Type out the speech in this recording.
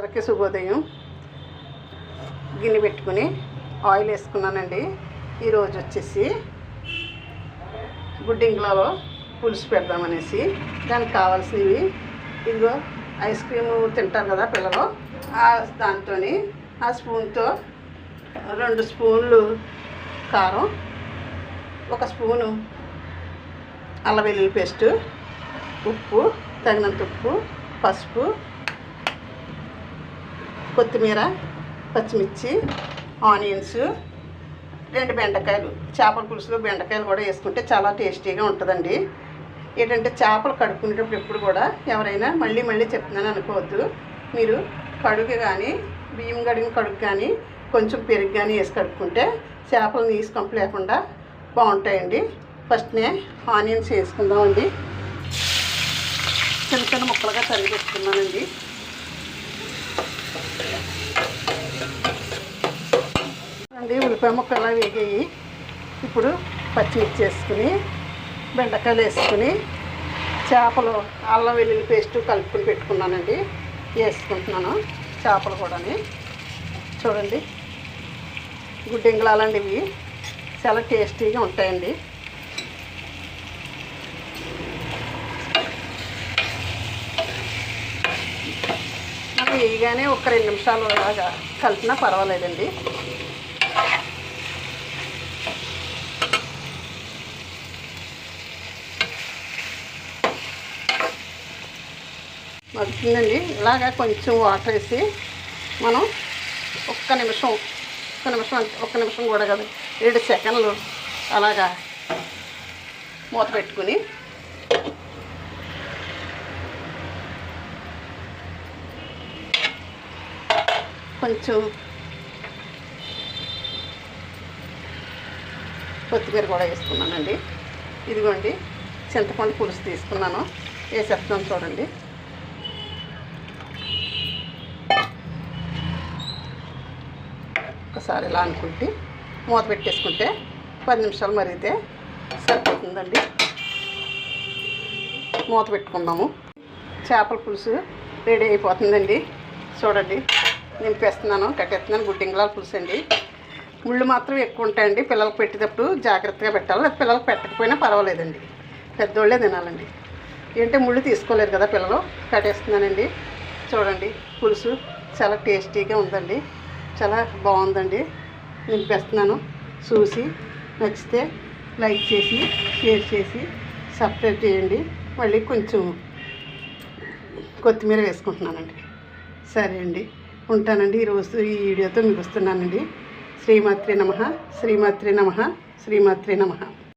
అందరికీ శుభోదయం. గిన్నె పెట్టుకుని ఆయిల్ వేసుకున్నానండి. ఈరోజు వచ్చేసి గుడ్డింగ్లలో పులుసు పెడదామనేసి దానికి కావాల్సినవి ఇదిగో ఐస్ క్రీమ్ తింటారు కదా పిల్లలు. దాంతో ఆ స్పూన్తో రెండు స్పూన్లు కారం ఒక స్పూను అల్ల వెల్లుల్లి పేస్టు ఉప్పు తగినంత ఉప్పు పసుపు కొత్తిమీర పచ్చిమిర్చి ఆనియన్స్ రెండు బెండకాయలు. చేపల పులుసులో బెండకాయలు కూడా వేసుకుంటే చాలా టేస్టీగా ఉంటుందండి. ఏంటంటే చేపలు కడుక్కునేటప్పుడు ఎప్పుడు కూడా ఎవరైనా మళ్ళీ మళ్ళీ చెప్తున్నాను అనుకోవద్దు. మీరు కడుగు కానీ బియ్యం కడిగిన కడుగు కానీ కొంచెం పెరుగు కానీ వేసి కడుక్కుంటే చేపలు నీసు లేకుండా బాగుంటాయండి. ఫస్ట్నే ఆనియన్స్ వేసుకుందామండి. చిన్న చిన్న ముక్కలుగా తరిగి పెట్టుకున్నానండి. అండి ఉల్లిపాయ ముక్కలు అలా వేగాయి. ఇప్పుడు పచ్చిమిర్చి వేసుకుని బెండకాయలు వేసుకుని చేపలు అల్లం వెల్లుల్లి పేస్ట్ కలుపుకొని పెట్టుకున్నానండి. వేసుకుంటున్నాను చేపలు కూడాని. చూడండి గుడ్డింగలాలండి ఇవి. చాలా టేస్టీగా ఉంటాయండి. వేయగానే ఒక రెండు నిమిషాలు అలాగా కలిపినా పర్వాలేదండి. మగ్గుతుందండి. ఇలాగా కొంచెం వాటర్ వేసి మనం ఒక్క నిమిషం ఒక్క నిమిషం అంటే ఒక్క నిమిషం కూడా కదా ఏడు సెకండ్లు అలాగా మూత పెట్టుకుని కొంచెం కొత్తిమీర కూడా వేసుకున్నానండి. ఇదిగోండి చింతపండు పులుసు తీసుకున్నాను. వేసేస్తున్నాను చూడండి. ఒకసారి ఇలా అనుకుంటే మూత పెట్టేసుకుంటే పది నిమిషాలు మరిగితే సరిపోతుందండి. మూత పెట్టుకుందాము. చేపల పులుసు రెడీ అయిపోతుందండి. చూడండి. నింపేస్తున్నాను కట్టేస్తున్నాను గుడ్డింగ్లాలు పులుసు అండి ముళ్ళు మాత్రం ఎక్కువ ఉంటాయండి పిల్లలకు పెట్టేటప్పుడు జాగ్రత్తగా పెట్టాలి లేదా పిల్లలకు పెట్టకపోయినా పర్వాలేదండి. పెద్దోళ్ళే తినాలండి. ఏంటంటే ముళ్ళు తీసుకోలేరు కదా పిల్లలు కట్టేస్తున్నానండి. చూడండి పులుసు చాలా టేస్టీగా ఉందండి చాలా బాగుందండి. నింపేస్తున్నాను చూసి నచ్చితే లైక్ చేసి షేర్ చేసి సబ్స్క్రైబ్ చేయండి. మళ్ళీ కొంచెం కొత్తిమీర వేసుకుంటున్నానండి. సరే అండి. ఉంటానండి ఈరోజు ఈ వీడియోతో మీకు వస్తున్నానండి. శ్రీమాత్రే నమ శ్రీమాత్రే నమ శ్రీమాత్రే నమ.